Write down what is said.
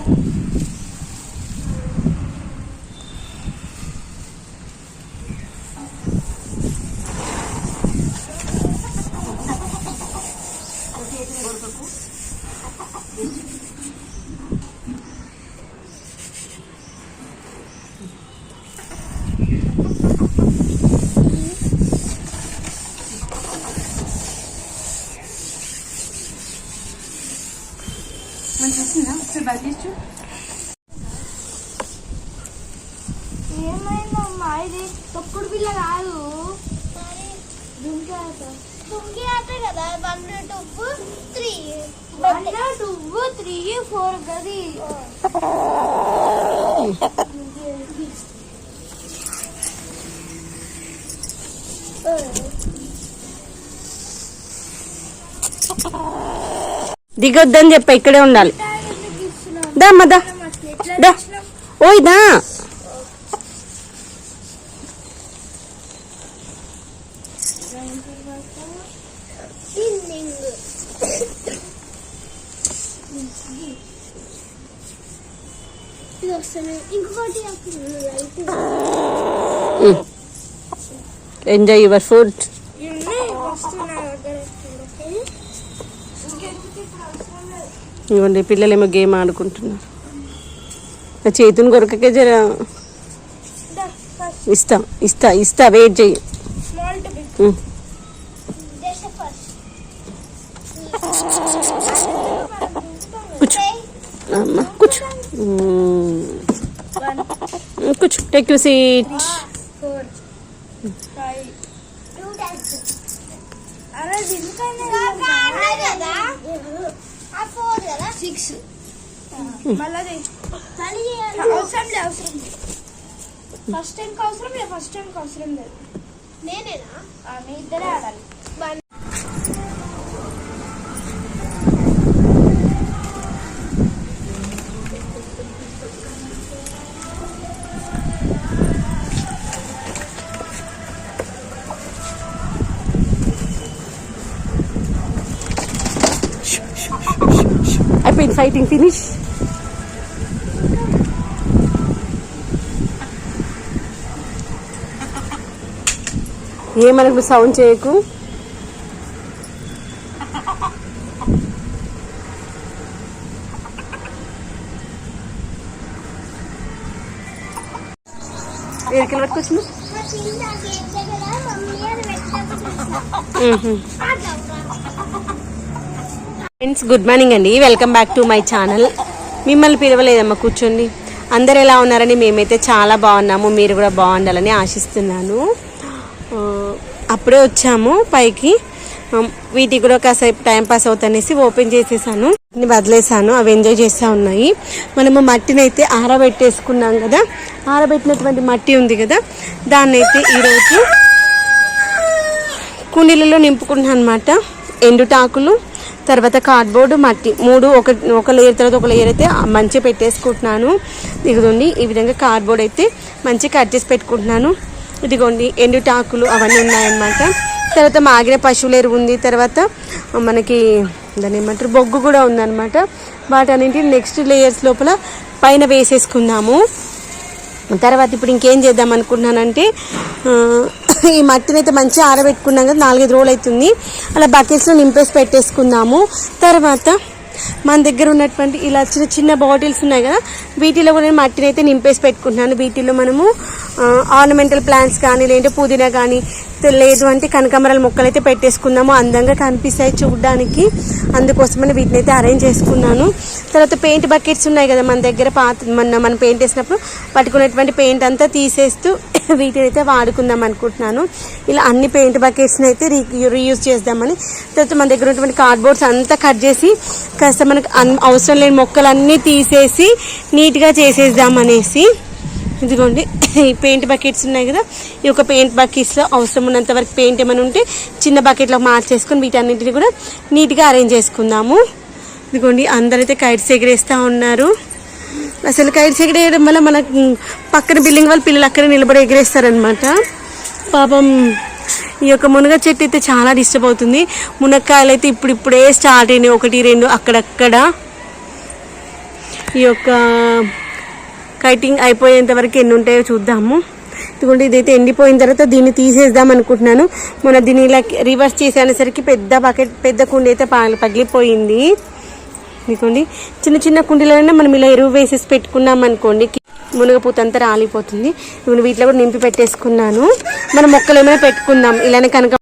మంచిగా చూడు. ఏమైందమ్మా? ఇది తొక్కుడు పిల్ల కాదు. దుంకి ఆట దుంకి ఆట కదా. One two three. One two three four గది. దిగొద్దని చెప్ప ఇక్కడే ఉండాలి. దా అమ్మ దా. దా. ఓయ్ దా. ఎంజాయ్ యువర్ ఫుడ్ ఇవ్వండి పిల్లలేమో గేమ్ ఆడుకుంటున్నారు. నా చేతుని కొరకకే జర ఇస్తా ఇస్తా ఇస్తా వెయిట్ చెయ్యి. Small to big um. Just first కూర్చో. అమ్మ కూర్చో. మ్మ్. కూర్చో. టేక్ యూ సీట్ అరే సిక్స్ మళ్ళీ అవసరం లేదు అవసరం లేదు. ఫస్ట్ టైంకి అవసరం లేదు ఫస్ట్ టైంకి అవసరం లేదు. నేనేనా? మీ ఇద్దరే ఆడాలి. అయిపోయింది ఫైటింగ్ ఫినిష్ ఏమనకు సౌండ్ చేయకు? ఏరికలు పట్టుకొచ్చిన ఫ్రెండ్స్ గుడ్ మార్నింగ్ అండి. Welcome back to my channel మిమ్మల్ని పిలవలేదమ్మా కూర్చోండి. అందరు ఎలా ఉన్నారని మేమైతే చాలా బాగున్నాము. మీరు కూడా బాగుండాలని ఆశిస్తున్నాను. అప్పుడే వచ్చాము పైకి. వీటికి కూడా కాసేపు టైం పాస్ అవుతానేసి ఓపెన్ చేసేసాను. వదిలేసాను. అవి ఎంజాయ్ చేస్తూ ఉన్నాయి. మనము మట్టిని అయితే ఆరబెట్టేసుకున్నాం కదా. ఆరబెట్టినటువంటి మట్టి ఉంది కదా. దాన్ని అయితే ఈరోజు కుండీలలో నింపుకుంటున్నాను అనమాట ఎండుటాకులు తర్వాత కార్డ్బోర్డు మట్టి. మూడు ఒక ఒక లేయర్ తర్వాత ఒక లేయర్ అయితే మంచిగా పెట్టేసుకుంటున్నాను. ఇదిగోండి ఈ విధంగా కార్డ్బోర్డ్ అయితే మంచిగా కట్ చేసి పెట్టుకుంటున్నాను. ఇదిగోండి ఎండుటాకులు అవన్నీ ఉన్నాయన్నమాట. తర్వాత మాగిన పశువుల ఎరువు ఉంది. తర్వాత మనకి దాని ఏమంటారు? బొగ్గు కూడా ఉందన్నమాట. వాటన్నింటిని నెక్స్ట్ లేయర్స్ లోపల పైన వేసేసుకుందాము. తర్వాత ఇప్పుడు ఇంకేం చేద్దాం అనుకుంటున్నానంటే ఈ మట్టిని అయితే మంచిగా ఆరబెట్టుకున్నాం కదా నాలుగైదు రోజులు అవుతుంది అలా బకెట్స్లో నింపేసి పెట్టేసుకుందాము. తర్వాత మన దగ్గర ఉన్నటువంటి ఇలా చిన్న చిన్న బాటిల్స్ ఉన్నాయి కదా వీటిలో కూడా నేను మట్టిని అయితే నింపేసి పెట్టుకుంటున్నాను. వీటిలో మనము ఆర్నమెంటల్ ప్లాంట్స్ కానీ లేదంటే పుదీనా కానీ లేదు అంటే కనకమరాల మొక్కలు అయితే పెట్టేసుకుందాము. అందంగా కనిపిస్తాయి చూడడానికి. అందుకోసమని వీటిని అయితే అరేంజ్ చేసుకున్నాను. తర్వాత పెయింట్ బకెట్స్ ఉన్నాయి కదా మన దగ్గర పాత మన మనం పెయింట్ వేసినప్పుడు పట్టుకున్నటువంటి పెయింట్ అంతా తీసేస్తూ వీటిని అయితే వాడుకుందాం అనుకుంటున్నాను. ఇలా అన్ని పెయింట్ బకెట్స్ని అయితే రీ రీయూజ్ చేద్దామని. తర్వాత మన దగ్గర ఉన్నటువంటి కార్డ్బోర్డ్స్ అంతా కట్ చేసి కాస్త మనకు అన్- అవసరం లేని మొక్కలన్నీ తీసేసి నీట్గా చేసేద్దాం అనేసి ఇదిగోండి ఈ పెయింట్ బకెట్స్ ఉన్నాయి కదా. ఈ యొక్క పెయింట్ బకెట్స్లో అవసరం ఉన్నంత వరకు పెయింట్ ఏమైనా ఉంటే చిన్న బకెట్లో మార్చేసుకొని వీటన్నింటిని కూడా నీట్గా అరేంజ్ చేసుకుందాము. ఇదిగోండి అందరైతే కైట్స్ ఎగరేస్తూ ఉన్నారు. అసలు కైట్స్ ఎగరేయడం వల్ల మనకు పక్కన బిల్డింగ్ వాళ్ళు పిల్లలు అక్కడే నిలబడి ఎగరేస్తారనమాట పాపం ఈ యొక్క మునగ చెట్టు అయితే చాలా డిస్టర్బ్ అవుతుంది. మునక్కాయలు అయితే ఇప్పుడు ఇప్పుడే స్టార్ట్ అయినాయి. ఒకటి రెండు అక్కడక్కడ ఈ యొక్క కైటింగ్ అయిపోయేంత వరకు ఎన్ని ఉంటాయో చూద్దాము. ఎందుకంటే ఇదైతే ఎండిపోయిన తర్వాత దీన్ని తీసేద్దాం అనుకుంటున్నాను. మొన్న దీన్ని ఇలా రివర్స్ చేసేసరికి పెద్ద బకెట్ పెద్ద కుండి అయితే పగిలిపోయింది. ఇదిగోండి చిన్న చిన్న కుండీలైనా మనం ఇలా ఎరువు వేసేసి పెట్టుకున్నాం అనుకోండి మునగపూత అంతా రాలిపోతుంది. ఇప్పుడు వీటిలో కూడా నింపి పెట్టేసుకున్నాను. మనం మొక్కలు ఏమైనా పెట్టుకుందాం. ఇలానే కనుక